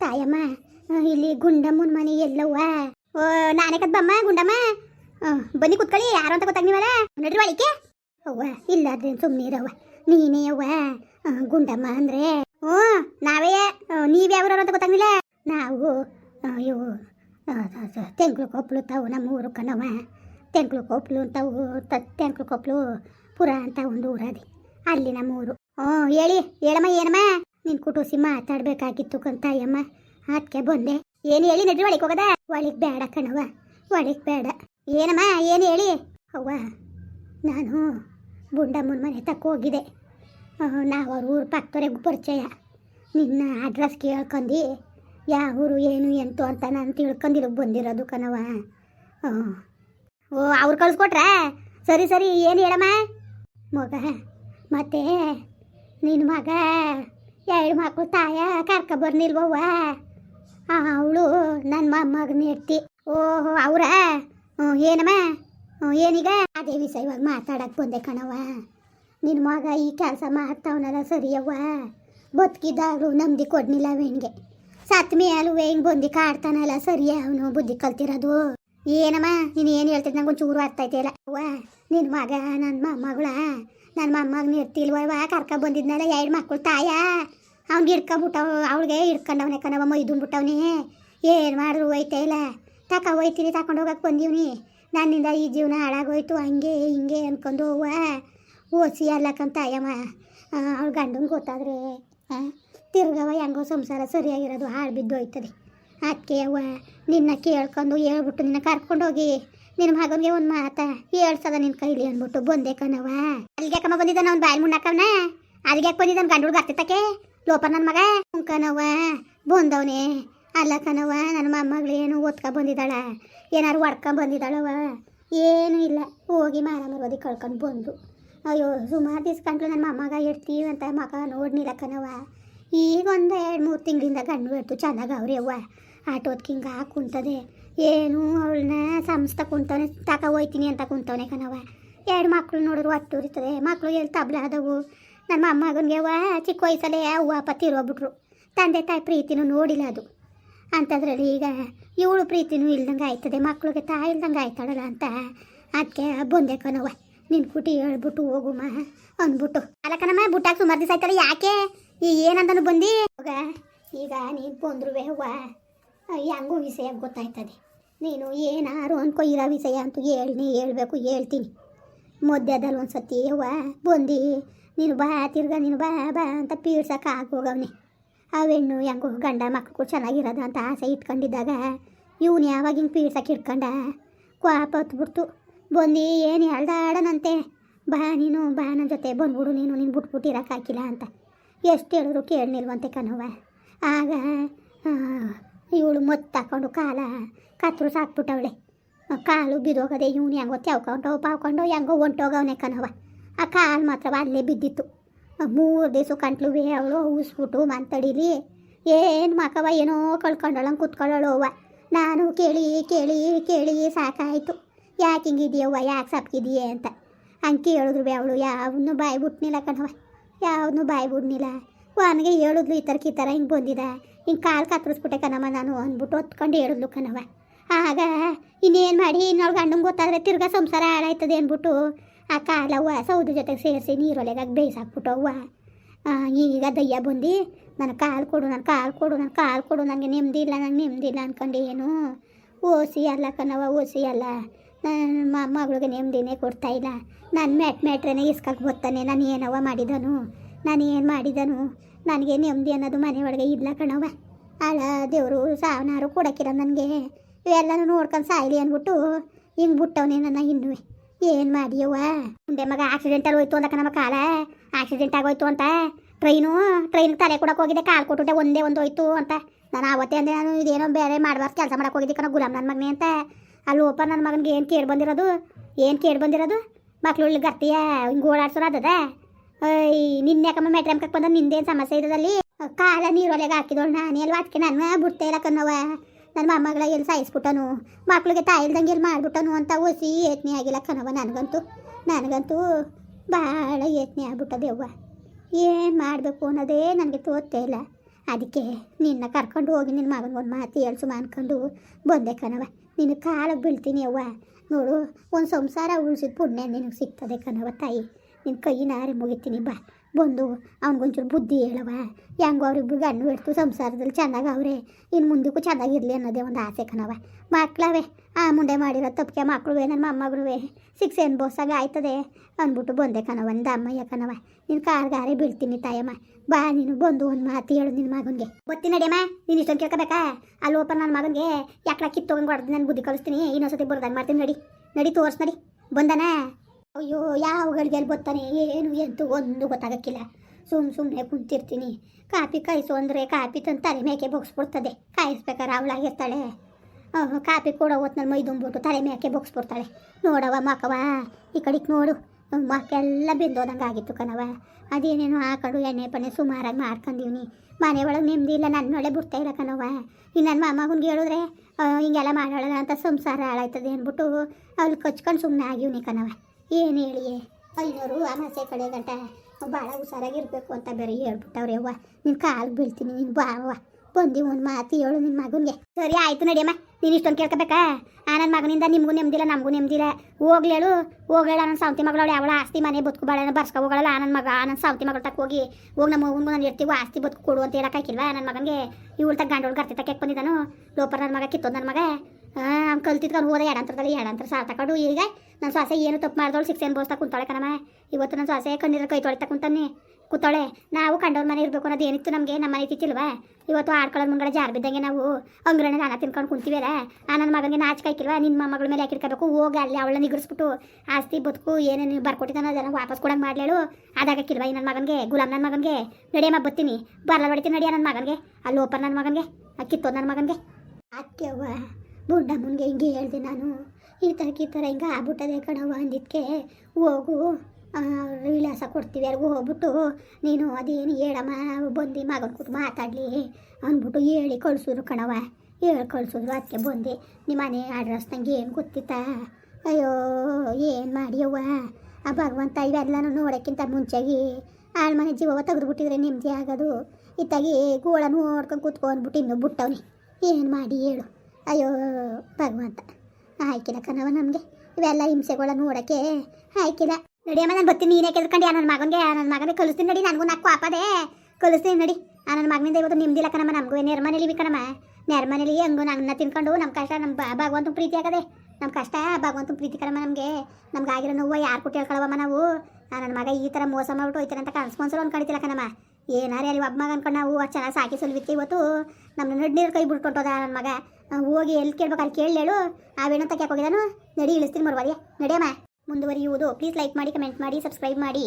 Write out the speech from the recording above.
ತಾಯಮ್ಮ ಇಲ್ಲಿ ಗುಂಡಮ್ಮನ ಮನೆ ಎಲ್ಲವ್ವ. ಓ ನಾನೇ ಕದ್ಬಮ್ಮ ಗುಂಡಮ್ಮ. ಆ, ಬನ್ನಿ ಕುತ್ಕೊಳ್ಳಿ ಯಾರು ಅಂತ ಗೊತ್ತಾಗ್ನಿವಲ್ಲ ನಡ್ರಿ ಒಳಿಕೆ ಅವ್ವ ಇಲ್ಲಾದ್ರೆ ಸುಮ್ಮನೆ ಇರವ್ವ. ನೀನೇ ಅವ್ವ. ಗುಂಡಮ್ಮ ಅಂದ್ರೆ? ಹ್ಞೂ ನಾವೇ ನೀವು ಯಾವ ಅಂತ ಗೊತ್ತಾಗಿಲ್ಲ ನಾವು ಅಯ್ಯೋ ತೆಂಕ್ಳು ಕೊಪ್ಪಲು ತಾವು ನಮ್ಮ ಊರು ಕಣವ ತೆಂಕ್ಳು ಕೊಪ್ಪಲು ತ ತೆಂಕ್ಳು ಕೊಪ್ಪಲು ಪುರ ಅಂತ ಒಂದು ಊರದಿ. ಅಲ್ಲಿ ನಮ್ಮ ಊರು ಹ್ಞೂ ಹೇಳಿ ಹೇಳಮ್ಮ ಏನಮ್ಮ? ನಿನ್ ಕುಟುಸಿ ಮಾತಾಡಬೇಕಾಗಿತ್ತು ಕಂತಾಯಮ್ಮ. ಅದಕ್ಕೆ ಬಂದೆ. ಏನು ಹೇಳಿ ನಡ್ರಿ ಒಳಗೆ ಹೋಗದ? ಒಳಗೆ ಬೇಡ ಕಣವ ಒಳಗೆ ಬೇಡ. ಏನಮ್ಮ, ಏನು ಹೇಳಿ? ಅವ್ವ, ನಾನು ಬುಂಡಮ್ಮನ ಮನೆ ತಕ್ಕ ಹೋಗಿದ್ದೆ. ನಾವು ಅವ್ರ ಊರು ಪಕ್ಕದವರೆಗೂ ಪರಿಚಯ. ನಿನ್ನ ಅಡ್ರೆಸ್ ಕೇಳ್ಕೊಂಡು ಯಾವ ಊರು, ಏನು, ಎಂತು ಅಂತ ನಾನು ತಿಳ್ಕೊಂಡಿರ ಬಂದಿರೋದು ಕಣವ ಓ, ಅವ್ರು ಕಳಿಸ್ಕೊಟ್ರ? ಸರಿ ಸರಿ, ಏನು ಹೇಳಮ್ಮ? ಮಗ, ಮತ್ತೆ ನಿನ್ನ ಮಗ ಎರಡು ಮಕ್ಕಳು ತಾಯ ಕರ್ಕ ಬರ್ನಿಲ್ವವ್ವ ಅವಳು ನನ್ನ ಮೊಮ್ಮಗನ ಹೆಡ್ತಿ. ಓಹೋ, ಅವರ? ಏನಮ್ಮ? ಹ್ಞೂ ಏನೀಗ? ಅದೇ ಇವಾಗ ಮಾತಾಡಕ್ಕೆ ಬಂದೆ ಕಣವ್ವ. ನಿನ್ನ ಮಗ ಈ ಕೆಲಸ ಮಾಡ್ತಾವನಲ್ಲ ಸರಿಯವ್ವ. ಬದುಕಿದಾಗಲೂ ನಂಬಿ ಕೊಡ್ನಿಲ್ಲ ಅವನಿಗೆ ಸತ್ ಮೇಲೂ ಹೆಂಗೆ ಬಂದು ಕಾಡ್ತಾನಲ್ಲ ಸರಿ ಅವನು ಬುದ್ಧಿ ಕಲ್ತಿರೋದು. ಏನಮ್ಮ, ನೀನು ಏನು ಹೇಳ್ತಿದ್ ನಂಗೆ ಒಂಚೂರು ಇಲ್ಲ. ಅವ್ವ ನಿನ್ನ ಮಗ ನನ್ನ ಮೊಮ್ಮಗಳ? ನನ್ನ ಮೊಮ್ಮಗ ಇರ್ತಿಲ್ವವ ಕರ್ಕ ಬಂದಿದ್ನಲ್ಲ ಎರಡು ಮಕ್ಕಳು ತಾಯ? ಅವ್ನಿಗೆ ಹಿಡ್ಕೊಂಬಿಟ್ಟವ್, ಅವಳಿಗೆ ಹಿಡ್ಕೊಂಡವನೆ ಕಣವಮ್ಮ ಮೈದುಂಬಿಟ್ಟವನೆ ಏನು ಮಾಡಿದ್ರು ಹೋಯ್ತಾ ಇಲ್ಲ. ತಕ ಹೋಯ್ತೀನಿ, ತಕೊಂಡು ಹೋಗಕ್ಕೆ ಬಂದೀವ್ನಿ. ನನ್ನಿಂದ ಈ ಜೀವನ ಹಾಳಾಗೋಯ್ತು, ಹಂಗೆ, ಹಿಂಗೆ ಅಂದ್ಕೊಂಡು ಅವ್ವ ಓಸಿ ಅಲ್ಲಕ್ಕಂತ ಅಯ್ಯಮ್ಮ ಅವ್ಳ ಗಂಡಂಗೆ ಗೊತ್ತಾದ್ರೆ ತಿರ್ಗವ ಹೆಂಗೋ ಸಂಸಾರ ಸರಿಯಾಗಿರೋದು, ಹಾಳು ಬಿದ್ದು ಹೋಯ್ತದೆ ಅದಕ್ಕೆ ಅವ್ವ ನಿನ್ನ ಕೇಳ್ಕೊಂಡು ಹೇಳ್ಬಿಟ್ಟು ನಿನ್ನ ಕರ್ಕೊಂಡೋಗಿ ನಿನ್ನ ಮಗನಿಗೆ ಒಂದು ಮಾತ, ಹೇಳ್ಸದ ನಿನ್ನ ಕೈಲಿ ಅಂದ್ಬಿಟ್ಟು ಬಂದೆ ಕಣವ ಅಲ್ಲಿಗೆ ಯಾಕಮ್ಮ ಬಂದಿದ್ದಾನ ಅವ್ನು ಬಾಯಿ ಮುಣ್ಣಕ್ಕವನ ಅಲ್ಲಿಗೆ ಬಂದಿದ್ದಾನ ಹುಡುಗ ಗರ್ತಿತ್ತಕ್ಕೆ ಲೋಪ ನನ್ನ ಮಗ ಕನವ ಬಂದವನೇ. ಅಲ್ಲ ಕನವ ನನ್ನ ಮೊಮ್ಮಗಳು ಏನು ಓದ್ಕ ಬಂದಿದ್ದಾಳ. ಏನಾರು ಹೊಡ್ಕೊಂಡ್ ಬಂದಿದ್ದಾಳವ ಏನೂ ಇಲ್ಲ, ಹೋಗಿ ಮಾರ ಮರೋದಿ ಕಳ್ಕೊಂಡು ಬಂದು. ಅಯ್ಯೋ, ಸುಮಾರು ದಿವ್ಸ ಕಂಡ್ಲು ನನ್ನ ಮೊಮ್ಮಗ ಇರ್ತೀವಿ ಅಂತ ಮಗ ನೋಡ್ನಿಲ್ಲ ಕನವ ಈಗ ಒಂದು ಎರಡು ಮೂರು ತಿಂಗಳಿಂದ ಗಂಡು ಬಿಡ್ತು ಚೆನ್ನಾಗಿ ಅವ್ರಿ ಅವ್ವ. ಆಟೋದ್ಕ ಹಿಂಗ ಕುಂತದೆ. ಏನು ಅವಳನ್ನ ಸಂಸ್ಥೆ ಕುಂತವನೆ, ತಕ ಹೋಯ್ತೀನಿ ಅಂತ ಕುಂತವನೆ ಕನವ ಎರಡು ಮಕ್ಳು ನೋಡಿದ್ರು ಒಟ್ಟು ಉರಿತದೆ ಮಕ್ಳು ಎಲ್ಲಿ ತಬ್ಲ ಆದವು ನನ್ನ ಮೊಮ್ಮಗನಿಗೆ ವಾ ಚಿಕ್ಕ ವಯಸ್ಸಲ್ಲೇ ಅವ್ವ ಪತ್ತಿರೋಗ್ಬಿಟ್ರು ತೀರೋಗ್ಬಿಟ್ರು ತಂದೆ ತಾಯಿ ಪ್ರೀತಿನೂ ನೋಡಿಲ್ಲ ಅದು. ಅಂಥದ್ರಲ್ಲಿ ಈಗ ಇವಳು ಪ್ರೀತಿನೂ ಇಲ್ದಂಗೆ ಆಯ್ತದೆ, ಮಕ್ಳಿಗೆ ತಾಯಿ ಇಲ್ದಂಗೆ ಆಯ್ತಾಳಲ್ಲ ಅಂತ. ಅದಕ್ಕೆ ಬಂದೆ ಕಣವ ನಿನ್ನ ಕುಟಿ ಹೇಳ್ಬಿಟ್ಟು ಹೋಗುಮ್ಮ ಅಂದ್ಬಿಟ್ಟು. ಅಲ್ಲ ಕಣಮ್ಮ, ಬುಟ್ಟಾಗ ಸುಮಾರು ದಿವಸ ಆಯ್ತಲ್ಲ ಯಾಕೆ? ಈ ಏನಂದನು ಬಂದು? ಹೋಗ, ಈಗ ನೀನು ಬಂದ್ರು ಅವ್ವ. ಹೆಂಗೂ ವಿಷಯ ಗೊತ್ತಾಯ್ತದೆ. ನೀನು ಏನಾರು ಅನ್ಕೋ, ಇರೋ ವಿಷಯ ಅಂತೂ ಹೇಳಿ ಹೇಳ್ಬೇಕು, ಹೇಳ್ತೀನಿ. ಮಧ್ಯದಲ್ಲಿ ಒಂದು ಸತಿ ಅವ್ವ ಬಂದು. ನೀನು ಬಾ, ತಿರ್ಗ ನೀನು ಬಾ ಬಾ ಅಂತ ಪೀಡ್ಸಕ್ಕೆ ಆಗೋಗವ್ನೆ ಆ ಹೆಣ್ಣು ಹೆಂಗೋ ಗಂಡ ಮಕ್ಕಳು ಚೆನ್ನಾಗಿರೋದು ಅಂತ ಆಸೆ ಇಟ್ಕೊಂಡಿದ್ದಾಗ ಇವನು ಯಾವಾಗ ಹಿಂಗೆ ಪೀಡ್ಸಕ್ಕೆ ಇಟ್ಕೊಂಡ ಕ್ವಾಪ ಹತ್ಬಿಡ್ತು. ಬಂದು ಏನು ಹೇಳ್ದಾಡನಂತೆ ಬಾ ನೀನು, ಬಾ ನನ್ನ ಜೊತೆ ಬಂದ್ಬಿಡು, ನೀನು ನೀನು ಬಿಟ್ಬಿಟ್ಟು ಇರಕ್ಕೆ ಹಾಕಿಲ್ಲ ಅಂತ. ಎಷ್ಟು ಹೇಳಿದ್ರು ಕೇಳನಿಲ್ವಂತೆ ಕಣವ ಆಗ ಇವಳು ಮತ್ತು ಹಾಕೊಂಡು ಕಾಲ ಕತ್ರು ಸಾಕ್ಬಿಟ್ಟವಳೆ. ಕಾಲು ಬಿದೋಗದೆ ಇವನು ಹೆಂಗೋ ತೆವ್ಕೊಂಡು ಪಾವ್ಕೊಂಡು, ಹೆಂಗೋ ಹೊಂಟೋಗವನೆ ಕಣವ ಆ ಕಾಲು ಮಾತ್ರ ಅಲ್ಲೇ ಬಿದ್ದಿತ್ತು. ಮೂರು ದಿವಸ ಕಂಟ್ಲುವೆ ಅವಳು ಊಸ್ಬಿಟ್ಟು ಮಾತಾಡಿಲಿ ಏನು ಮಾಕವ ಏನೋ ಕಳ್ಕೊಂಡಳಂಗೆ ಕೂತ್ಕೊಳ್ಳೋಳು ಅವ್ವ. ನಾನು ಕೇಳಿ ಕೇಳಿ ಕೇಳಿ ಸಾಕಾಯಿತು. ಯಾಕೆ ಹಿಂಗಿದೆಯವ್ವ ಯಾಕೆ ಸಪ್ಕಿದೆಯೇ ಅಂತ. ಹಂಗೆ ಕೇಳಿದ್ರು ಬೇ ಅವಳು ಯಾವನ್ನೂ ಬಾಯಿ ಬಿಟ್ನಿಲ್ಲ ಕಣವ ಯಾವನ್ನೂ ಬಾಯಿ ಬಿಡ್ನಿಲ್ಲ ಅವನಿಗೆ ಹೇಳಿದ್ಲು ಈ ಥರಕ್ಕೆ ಈ ಥರ ಹಿಂಗೆ ಬಂದಿದೆ. ಹಿಂಗೆ ಕಾಲು ಕತ್ತರಿಸ್ಬಿಟ್ಟೆ ಕಣವ ನಾನು. ಅಂದ್ಬಿಟ್ಟು ಹೊತ್ಕೊಂಡು ಹೇಳಿದ್ಲು ಕಣವ ಆಗ ಇನ್ನೇನು ಮಾಡಿ ಇನ್ನೊಳಗೆ ಗಂಡಂಗೆ ಗೊತ್ತಾದರೆ ತಿರ್ಗಾ ಸಂಸಾರ ಹಾಳಾಯ್ತದೆ ಅಂದ್ಬಿಟ್ಟು ಆ ಕಾಲವ್ವ ಸೌದು ಜೊತೆಗೆ ಸೇರಿಸಿ ನೀರೊಲೆಗಾಗಿ ಬೇಯಿಸಾಕ್ಬಿಟ್ಟವ್ವ ಈಗ ದಯ್ಯ ಬಂದು ನನ್ನ ಕಾಲು ಕೊಡು ನನ್ನ ಕಾಲು ಕೊಡು ನನ್ನ ಕಾಲು ಕೊಡು ನನಗೆ ನೆಮ್ಮದಿ ಇಲ್ಲ ನಂಗೆ ನೆಮ್ಮದಿ ಇಲ್ಲ ಅನ್ಕೊಂಡು ಏನು ಓಸಿ ಅಲ್ಲ ಕಣವ ಓಸಿ ಅಲ್ಲ ನನ್ನ ಮಗಳಿಗೆ ನೆಮ್ಮದಿನೇ ಕೊಡ್ತಾ ಇಲ್ಲ ನಾನು ಮ್ಯಾಟ್ ಮ್ಯಾಟ್ರೇನೆ ಇಸ್ಕಕ್ಕೆ ಬರ್ತಾನೆ ನಾನು ಏನವ ಮಾಡಿದನು ನಾನು ಏನು ಮಾಡಿದನು ನನಗೆ ನೆಮ್ಮದಿ ಅನ್ನೋದು ಮನೆ ಒಳಗೆ ಇಲ್ಲ ಕಣವ ಅಳ ದೇವರು ಸಾವನಾರು ಕೊಡಕ್ಕಿರ ನನಗೆ ಇವೆಲ್ಲನೂ ನೋಡ್ಕೊಂಡು ಸಾಯ್ಲಿ ಅಂದ್ಬಿಟ್ಟು ಹಿಂಗೆ ಬಿಟ್ಟವನೇ ನನ್ನ ಇನ್ನೂ ಏನು ಮಾಡಿಯವ್ವ? ಮುಂದೆ ಮಗ ಆಕ್ಸಿಡೆಂಟಲ್ಲಿ ಹೋಯ್ತು ಅಂದಕ್ಕ ನಮ್ಮ ಕಾಲ. ಆಕ್ಸಿಡೆಂಟ್ ಆಗೋಯ್ತು ಅಂತ. ಟ್ರೈನು ಟ್ರೈನ್ ತಲೆ ಕೊಡಕ್ಕೆ ಹೋಗಿದ್ದೆ, ಕಾಲು ಕೊಟ್ಟುಟ್ಟೆ ಒಂದೇ ಒಂದು ಹೋಯ್ತು ಅಂತ. ನಾನು ಆವತ್ತೇ ಅಂದ್ರೆ ನಾನು ಇದೇನೋ ಬೇರೆ ಮಾಡಬಾರ್ದು ಕೆಲಸ ಮಾಡಕ್ಕೆ ಹೋಗಿದ್ದೆ ಕಣ ಗುಲಾಮ್ ನನ್ನ ಮಗನೇ ಅಂತ. ಅಲ್ಲಿ ಓಪನ್ ನನ್ನ ಮಗನಿಗೆ ಏನು ಕೇಳಿ ಬಂದಿರೋದು? ಏನು ಕೇಳಿ ಬಂದಿರೋದು? ಮಕ್ಳು ಗರ್ತಿಯ ಹಿಂಗೆ ಓಡಾಡ್ಸೋರು ಅದದ ನಿನ್ನೆ ಯಾಕಮ್ಮ ಮೆಟ್ರಮ್ ಅಮ್ಕಕ್ಕೆ ಬಂದ, ನಿಂದೇನು ಸಮಸ್ಯೆ ಇರೋದಲ್ಲಿ ಕಾಲ ನೀರೊಳಗೆ ಹಾಕಿದೋಳು ನಾನೇ ಅಲ್ವಾ? ಅದಕ್ಕೆ ನಾನು ಬಿಡ್ತಾ ಇಲ್ಲ ನನ್ನ ಮೊಮ್ಮಗಳ ಎಲ್ಲಿ ಸಾಯಿಸ್ಬಿಟ್ಟನು? ಮಕ್ಳಿಗೆ ತಾಯಿಲ್ದಂಗೆ ಎಲ್ಲಿ ಮಾಡ್ಬಿಟ್ಟನು ಅಂತ ಓಸಿ ಯತ್ನೆ ಆಗಿಲ್ಲ ಕಣವ ನನಗಂತೂ. ನನಗಂತೂ ಭಾಳ ಯತ್ನೆ ಆಗ್ಬಿಟ್ಟದೆ ಅವ್ವ. ಏನು ಮಾಡಬೇಕು ಅನ್ನೋದೇ ನನಗೆ ತೋರ್ತೇ ಇಲ್ಲ. ಅದಕ್ಕೆ ನಿನ್ನ ಕರ್ಕೊಂಡು ಹೋಗಿ ನಿನ್ನ ಮಗನ ಒಂದು ಮಾತು ಹೇಳ್ಸು ಅನ್ಕೊಂಡು ಬಂದೆ ಕಣವ ನಿನ್ನ ಕಾಲಿಗೆ ಬೀಳ್ತೀನಿ ಅವ್ವ. ನೋಡು, ಒಂದು ಸಂಸಾರ ಉಳಿಸಿದ ಪುಣ್ಯ ನಿನಗೆ ಸಿಗ್ತದೆ ಕಣವ ತಾಯಿ. ನಿನ್ನ ಕೈ ನಾರಿ ಮುಗಿತೀನಿ, ಬಾ. ಬಂದು ಅವ್ನಿಗೊಂಚೂರು ಬುದ್ಧಿ ಹೇಳವ ಹೆಂಗೋ ಅವ್ರಿಬ್ರು ಗಂಡು ಬಿಡ್ತು ಸಂಸಾರದಲ್ಲಿ ಚೆನ್ನಾಗಿ ಅವ್ರೆ. ಇನ್ನು ಮುಂದಕ್ಕೂ ಚೆನ್ನಾಗಿರಲಿ ಅನ್ನೋದೇ ಒಂದು ಆಸೆ ಕಣವ ಮಕ್ಳವೇ, ಆ ಮುಂದೆ ಮಾಡಿರೋ ತಪ್ಪಿಗೆ ಮಕ್ಳುವೆ ನನ್ನ ಮೊಮ್ಮಗಳುವೆ ಏನು ಅನ್ಬೋಸಾಗ ಆಯ್ತದೆ ಅಂದ್ಬಿಟ್ಟು ಬಂದೆ ಕಣವ ಅಂದ ಅಮ್ಮಯ್ಯ ಕಣವ ನೀನು ಕಾರ್ಗಾರೆ ಬೀಳ್ತೀನಿ ತಾಯಮ್ಮ. ಬಾ, ನೀನು ಬಂದು ಒಂದು ಮಾತು ಹೇಳು ನಿನ್ನ ಮಗನಿಗೆ. ಗೊತ್ತಿ ನಡಿಯಮ್ಮ, ನೀನು ಇಷ್ಟೊಂದು ಕೇಳ್ಕೊಬೇಕಾ? ಅಲ್ಲಿ ಓಪನ್ ನನ್ನ ಮಗನಿಗೆ ಯಾಕಲ ಕಿತ್ತೋಗಂಗೆ ಹೊಡೆದು ನಾನು ಬುದ್ಧಿ ಕಲಿಸ್ತೀನಿ. ಇನ್ನೊಂದ್ಸತಿ ಬರ್ದಂಗೆ ಮಾಡ್ತೀನಿ, ನಡಿ. ನಡಿ, ತೋರ್ಸ್, ನಡಿ. ಬಂದನ? ಅಯ್ಯೋ, ಯಾವ ಗಳಿಗೆಯಲ್ಲಿ ಬರ್ತಾನೆ? ಏನು ಎದ್ದು ಒಂದು ಗೊತ್ತಾಗಕ್ಕಿಲ್ಲ. ಸುಮ್ ಸುಮ್ಮನೆ ಕುಂತಿರ್ತೀನಿ. ಕಾಪಿ ಕಾಯಿಸು ಅಂದರೆ ಕಾಪಿ ತಂದು ತಲೆ ಮೇಕೆ ಬೊಗ್ಸ್ಬಿಡ್ತದೆ. ಕಾಯಿಸ್ಬೇಕಾರೆ ಅವಳಾಗಿರ್ತಾಳೆ ಹ್ಞೂ ಕಾಪಿ ಕೂಡ ಹೊತ್ನಲ್ಲಿ ಮೈ ತಲೆ ಮೇಕೆ ಬೊಗ್ಸ್ಬಿಡ್ತಾಳೆ. ನೋಡವ ಮಕವ ಈ ಕಡೆಗೆ ನೋಡು. ಮಕ್ಕೆಲ್ಲ ಬೆಂದೋದಂಗೆ ಆಗಿತ್ತು ಕಣವ ಅದೇನೇನು ಹಾಕೊಂಡು ಎಣ್ಣೆ ಪಣ್ಣೆ ಸುಮಾರಾಗಿ ಮಾಡ್ಕೊಂಡಿವ್ನಿ ಮನೆ ಒಳಗೆ ನೆಮ್ಮದಿ ಇಲ್ಲ ನನ್ನ ಒಳ್ಳೆ ಬಿಡ್ತಾ ಇಲ್ಲ ಕಣವ ಇನ್ನು ನನ್ನ ಮಾಮಗನ್ಗೆ ಹೇಳಿದ್ರೆ ಹಿಂಗೆಲ್ಲ ಮಾಡೋಣ ಅಂತ ಸಂಸಾರ ಹಾಳಾಯ್ತದೆ ಅಂದ್ಬಿಟ್ಟು ಅಲ್ಲಿ ಕಚ್ಕೊಂಡು ಸುಮ್ಮನೆ ಆಗಿವ್ನಿ ಕಣವ ಏನು ಹೇಳಿ? ಐನೂರು ಅಮಾಸೆ ಕಡೆ ಗಂಟ. ಭಾಳ ಹುಷಾರಾಗಿರ್ಬೇಕು ಅಂತ ಬೇರೆ ಹೇಳ್ಬಿಟ್ಟವ್ರೆ ಅವ್ವ. ನಿನ್ನ ಕಾಲು ಬೀಳ್ತೀನಿ, ನೀನು ಬಾ ಅವ್ವ. ಬಂದು ಒಂದು ಮಾತು ಹೇಳು ನಿನ್ನ ಮಗನಿಗೆ. ಸರಿ, ಆಯ್ತು ನಡಿಯಮ್ಮ ನೀನು ಇಷ್ಟೊಂದು ಕೇಳ್ಕೊಬೇಕಾ? ಆ ನನ್ನ ಮಗನಿಂದ ನಿಮಗೂ ನೆಮ್ಮದಿಲ್ಲ, ನಮಗೂ ನೆಮ್ಮದಿಲ್ಲ. ಹೋಗ್ಲೇಳು ಹೋಗ್ಲೇಳು ನನ್ನ ಸಾವಂತಿ ಮಗಳವಳು. ಅವಳ ಆಸ್ತಿ ಮನೆ ಬದುಕು ಬಾಳೆ ಬರ್ಸ್ಕೊ ಹೋಗಳಲ್ಲ ನನ್ನ ಮಗ ನನ್ನ ಸಾವಂತಿ ಮಗಳ ತಕ್ಕ ಹೋಗಿ ಹೋಗಿ ನಮ್ಮ ಮಗನಿಗೂ ನಾನು ಇರ್ತೀವಿ, ಆಸ್ತಿ ಬದುಕು ಕೊಡು ಅಂತ ಹೇಳಕ್ಕಾಕಿಲ್ವಾ ನನ್ನ ಮಗನಿಗೆ ಇವಳು ತಗ ಗಂಡೋಳು ಗರ್ತಿ ತಕ್ಕ ಬಂದಿದ್ದಾನು? ಲೋಪರ್ ನನ್ನ ಮಗ, ಕಿತ್ತೋದು ನನ್ನ ಮಗ. ಅವ್ನು ಕಲ್ತಿದ್ಕೊಂಡು ಹೋದ, ಎಡಂತರದಲ್ಲಿ ಎಡಂತರ ಸಾರ್ ತಕೊಂಡು ಈಗ ನನ್ನ ಸೊಸೆ ಏನು ತಪ್ಪು ಮಾಡ್ದೋಳು ಶಿಕ್ಷೆ ಬೋಸ್ತಾ ಕುಂತಾಳೆ ಕಣಮ್ಮ. ಇವತ್ತು ನನ್ನ ಸೊಸೆ ಕಣ್ಣೀರ ಕೈ ತೊಳಿತಾ ಕುಂತಾನೆ. ಕೂತಾಳೆ. ನಾವು ಕಂಡವ್ರ ಮನೆ ಇರಬೇಕು ಅನ್ನೋದು ಏನಿತ್ತು ನಮಗೆ? ನಮ್ಮ ಮನೆ ಇತ್ತಿಲ್ವಾ ಇವತ್ತು ಆಡ್ಕೊಳ್ಳೋದು ಮುಂಗಡೆ ಜಾರ್ ಬಿದ್ದಂಗೆ ನಾವು ಅಂಗ್ರಣ್ಣ ನಾನು ತಿನ್ಕೊಂಡು ಕುಂತೀವಲ್ಲ? ಆ, ನನ್ನ ಮಗನಿಗೆ ನಾಚಿಕೆ ಕಾಯ್ಕಿಲ್ವ ನಿನ್ನ ಮಗಳ ಮೇಲೆ ಹಾಕಿರ್ಕೋಬೇಕು ಹೋಗಿ ಅಲ್ಲಿ ಅವಳನ್ನ ನಿಗರ್ಸ್ಬಿಟ್ಟು ಆಸ್ತಿ, ಬದುಕು, ಏನೇನು ಬರ್ಕೊಟ್ಟಿದ್ದಾನೋ ಅದನ್ನು ವಾಪಸ್ ಕೊಡಂಗೆ ಮಾಡ್ಲೇಳು. ಅದಾಗಕ್ಕಿಲ್ವಾ ಈ ನನ್ನ ಮಗನಿಗೆ? ಗುಲಾಮ್ ನನ್ನ ಮಗನಿಗೆ? ನಡಿಯಮ್ಮ ಬತ್ತೀನಿ ಬರಲ್ಲ ಹೊಡಿತೀನಿ ನಡಿಯ ನನ್ನ ಮಗನಿಗೆ. ಅಲ್ಲಿ ಓಪರ್ ನನ್ನ ಮಗನಿಗೆ. ಕಿತ್ತೋದು ನನ್ನ ಮಗನಿಗೆ. ಅತ್ತೆವ್ವ. ಬುಡ್ಡಮ್ಮನಿಗೆ ಹಿಂಗೆ ಹೇಳ್ದೆ ನಾನು, ಈ ಥರ ಈ ಥರ ಹಿಂಗೆ ಆಗ್ಬಿಟ್ಟದೆ ಕಣವ್ವ ಅಂದಿದ್ದಕ್ಕೆ ಹೋಗು ವಿಳಾಸ ಕೊಡ್ತೀವಿ ಯಾರಿಗೂ ಹೋಗ್ಬಿಟ್ಟು, ನೀನು ಅದೇನು ಹೇಳಮ್ಮ, ಬಂದು ಮಗನ ಕೂತು ಮಾತಾಡಲಿ ಅಂದ್ಬಿಟ್ಟು ಹೇಳಿ ಕಳ್ಸಿದ್ರು ಕಣವ ಹೇಳಿ ಕಳ್ಸಿದ್ರು, ಅದಕ್ಕೆ ಬಂದು. ನಿಮ್ಮ ಮನೆ ಅಡ್ರೆಸ್ ನಂಗೆ ಏನು ಗೊತ್ತಿತ್ತ? ಅಯ್ಯೋ, ಏನು ಮಾಡಿಯವ್ವ? ಆ ಭಗವಂತ ಇವೆಲ್ಲನೂ ನೋಡೋಕ್ಕಿಂತ ಮುಂಚೆಗೆ ಆಳ್ ಮನೆ ಜೀವವ ತೆಗೆದುಬಿಟ್ಟಿದ್ರೆ ನೆಮ್ಮದಿ ಆಗೋದು. ಇತ್ತಾಗಿ ಗೋಳ ನೋಡ್ಕೊಂಡು ಕೂತ್ಕೊಂಡ್ಬಿಟ್ಟು ಇನ್ನೂ ಬಿಟ್ಟವ್ನಿ ಏನು ಮಾಡಿ ಹೇಳು. ಅಯ್ಯೋ, ಭಗವಂತ, ಆಯ್ಕಿಲ್ಲ ಕಣವ ನಮಗೆ. ಇವೆಲ್ಲ ಹಿಂಸೆಗಳ ನೋಡೋಕ್ಕೆ ಆಯ್ಕಿಲ್ಲ. ನಡಿಯಮ್ಮ ನಾನು ಬರ್ತೀನಿ. ನೀನೇ ಕೆಲ್ಕೊಂಡು ನನ್ನ ಮಗನಿಗೆ ನನ್ನ ಮಗನಿಗೆ ಕಲಿಸ್ತೀನಿ ನಡಿ. ನನಗೂ ನಾಲ್ಕು ಆಪದೆ ಕಲಿಸ್ತೀನಿ ನಡಿ. ಆ ನನ್ನ ಮಗನಿಂದ ಇವತ್ತು ನಿಮ್ದಿಲ್ಲ ಕಣಮ್ಮ ನಮಗೂ ನೆರ್ಮನೇಲಿ ಇವಿ ಕಣಮ್ಮ ನೆರ್ಮನೇಲಿ ಹಂಗು ನನ್ನ ತಿನ್ಕೊಂಡು ನಮ್ಮ ಕಷ್ಟ ನಮ್ಮ ಭಗವಂತನ ಪ್ರೀತಿ ಆಗದೆ. ನಮ್ಮ ಕಷ್ಟ, ಭಗವಂತನ ಪ್ರೀತಿ ಕಣಮ್ಮ ನಮಗೆ. ನಮ್ಗೆ ಆಗಿರೋ ನೋವು ಯಾರು ಕೊಟ್ಟು ಹೇಳ್ಕೊಳವಮ್ಮ ನಾವು? ನನ್ನ ಮಗ ಈ ಥರ ಮೋಸ ಮಾಡ್ಬಿಟ್ಟು ಹೋಯ್ತಾರೆ ಅಂತ ಕನ್ಸ್ಪಾನ್ಸರ್ ಅನ್ಕೊಂಡಿದ್ದಿಲ್ಲ ಕಣಮ್ಮ ಏನಾರು ಅಲ್ಲಿ ಒಬ್ಬ ಮಗ ಅನ್ಕೊಂಡು ನಾವು ಚೆನ್ನಾಗಿ ಸಾಕಿ ಸಲ್ವಿತ್ತೆ ಇವತ್ತು ನಮ್ಮ ನಡ್ನೀರು ಕೈ ಬಿಟ್ಕೊಟ್ಟೋದ ನನ್ನ ಮಗ. ಹೋಗಿ ಎಲ್ಲಿ ಕೇಳ್ಬೇಕು ಅಲ್ಲಿ ಕೇಳಲೇಳು ಆ ವೇಣು ತಕ್ಕೆ ಹೋಗಿದ್ದಾನು ನಡಿ ಇಳಿಸ್ತೀನಿ ಮರ್ವಾದಿ ನಡಿಯಮ್ಮ. ಮುಂದುವರಿಯುವುದು. ಪ್ಲೀಸ್ ಲೈಕ್ ಮಾಡಿ ಕಮೆಂಟ್ ಮಾಡಿ ಸಬ್ಸ್ಕ್ರೈಬ್ ಮಾಡಿ.